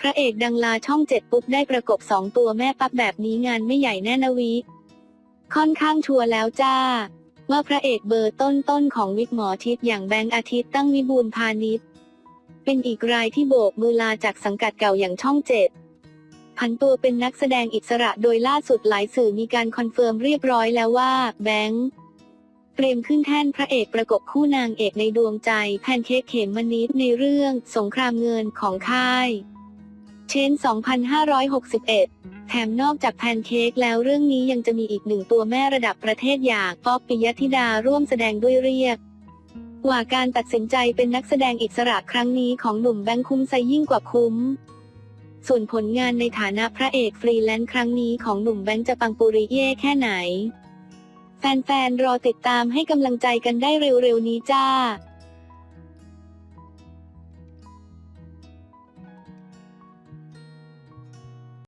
พระเอกดังลาช่องเจ็ดปุ๊บได้ประกบสองตัวแม่ปั๊บแบบนี้งานไม่ใหญ่แน่นะวิ ค่อนข้างชัวร์แล้วจ้า ว่าพระเอกเบอร์ต้นๆของวิกหมอทิศอย่างแบงค์อาทิตย์ตั้งวิบูลย์พาณิชย์เป็นอีกรายที่โบกมือลาจากสังกัดเก่าอย่างช่องเจ็ดผันตัวเป็นนักแสดงอิสระโดยล่าสุดหลายสื่อมีการคอนเฟิร์มเรียบร้อยแล้วว่า แบงค์เตรียมขึ้นแท่นพระเอกประกบคู่นางเอกในดวงใจแพนเค้กเขมมนิดในเรื่องสงครามเงินของค่าย ชน2561 แถมนอกจากแพนเค้กแล้วเรื่องนี้ยังจะมีอีกหนึ่งตัวแม่ระดับประเทศอย่างป๊อปปิยธิดาร่วมแสดงด้วยเรียกว่าการตัดสินใจเป็นนักแสดงอิสระครั้งนี้ของหนุ่มแบงค์คุ้มไซยิ่งกว่าคุ้ม ส่วนผลงานในฐานะพระเอกฟรีแลนซ์ครั้งนี้ของหนุ่มแบงค์จะปังปุริเย่แค่ไหน แฟนๆ รอติดตามให้กำลังใจกันได้เร็วๆนี้จ้า